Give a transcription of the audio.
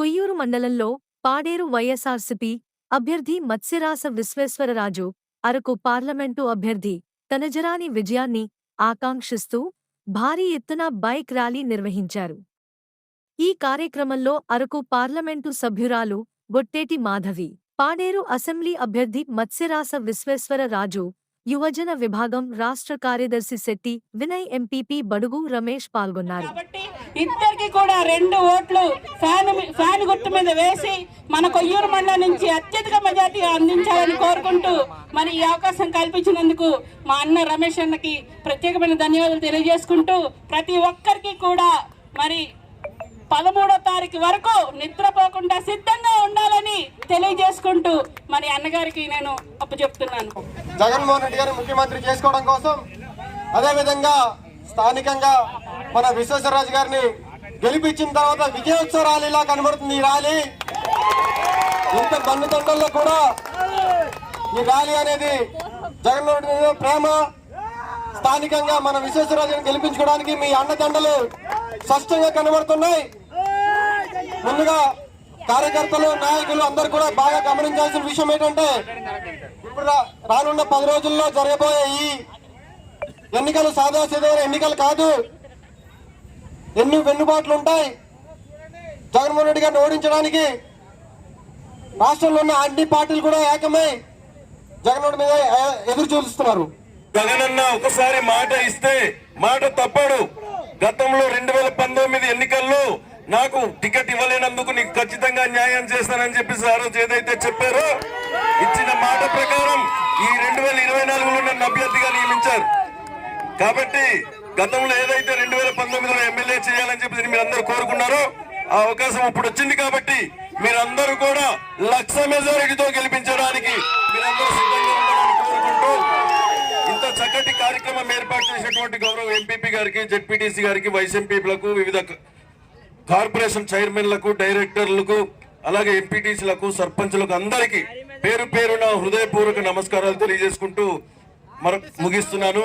కొయ్యూరు మండలంలో పాడేరు వైఎస్ఆర్సిపి అభ్యర్థి మత్స్యరాస విశ్వేశ్వరరాజు అరకు పార్లమెంటు అభ్యర్థి తనజరాని విజయాన్ని ఆకాంక్షిస్తూ భారీ ఎత్తున బైక్ ర్యాలీ నిర్వహించారు. ఈ కార్యక్రమంలో అరకు పార్లమెంటు సభ్యురాలు బొట్టేటి మాధవి పాడేరు అసెంబ్లీ అభ్యర్థి మత్స్యరాస విశ్వేశ్వరరాజు యువజన విభాగం రాష్ట్ర కార్యదర్శి శెట్టి వినయ్ ఎంపీపీ బడుగు రమేష్ పాల్గొన్నారు. ఇద్దరికి కూడా రెండు ఓట్లు ఫ్యాన్ ఫ్యాన్ గుర్తు మీద వేసి మన కొయ్యూరు మండలం నుంచి అత్యధిక మెజార్టీ అందించాలని కోరుకుంటూ మరి ఈ అవకాశం కల్పించినందుకు మా అన్న రమేష్ అన్నకి ప్రత్యేకమైన ధన్యవాదాలు తెలియజేసుకుంటూ ప్రతి ఒక్కరికి కూడా మరి పదమూడో తారీఖు వరకు నిద్రపోకుండా సిద్ధంగా ఉండాలని తెలియజేసుకుంటూ మరి అన్నగారికి నేను అప్పచెప్తున్నాను. జగన్మోహన్ రెడ్డి గారిని ముఖ్యమంత్రి చేసుకోవడం కోసం అదేవిధంగా స్థానికంగా మన విశ్వేశ్వరరాజు గారిని గెలిపించిన తర్వాత విజయోత్సవ ర్యాలీలా కనబడుతుంది ఈ ర్యాలీ. ఇంత దండతండల్లో కూడా ఈ ర్యాలీ అనేది జగన్మోహన్ మీద ప్రేమ స్థానికంగా మన విశ్వేశ్వరరాజుని గెలిపించుకోవడానికి మీ అండదండలు స్పష్టంగా కనబడుతున్నాయి. ముందుగా కార్యకర్తలు నాయకులు అందరూ కూడా బాగా గమనించాల్సిన విషయం ఏంటంటే ఇప్పుడు రానున్న పది రోజుల్లో జరగబోయే ఈ ఎన్నికలు సాదా ఎన్నికలు కాదు. ఎన్ని వెన్నుబాట్లు ఉంటాయి? జగన్మోహన్ రెడ్డి గారిని ఓడించడానికి రాష్ట్రంలో ఉన్న అన్ని పార్టీలు కూడా ఏకమై జగన్ మీద ఎదురు చూస్తున్నారు. అన్న ఒకసారి మాట ఇస్తే మాట తప్పడు. గతంలో రెండు వేల పంతొమ్మిది ఎన్నికల్లో నాకు టికెట్ ఇవ్వలేనందుకు నీకు ఖచ్చితంగా న్యాయం చేస్తానని చెప్పి సార్ ఏదైతే చెప్పారో ఇచ్చిన మాట ప్రకారం ఈ రెండు వేల ఇరవై నాలుగులో నన్ను అభ్యర్థిగా నియమించారు. కాబట్టి గతంలో ఏదైతే రెండు వేల పంతొమ్మిదిలో ఆ అవకాశం ఇప్పుడు వచ్చింది కాబట్టి మీరందరూ కూడా లక్ష మెజారిటీతో గెలిపించడానికి మీరందరూ సిద్ధంగా ఉండాలని కోరుకుంటూ ఇంత చక్కటి కార్యక్రమం ఏర్పాటు చేసినటువంటి గౌరవ ఎంపీపీ గారికి జెడ్పీటీసీ గారికి వైస్ ఎంపీలకు వివిధ కార్పొరేషన్ చైర్మన్లకు డైరెక్టర్లకు అలాగే ఎంపీటీసీలకు సర్పంచులకు అందరికీ పేరు పేరున హృదయపూర్వక నమస్కారాలు తెలియజేసుకుంటూ మర ముగిస్తున్నాను.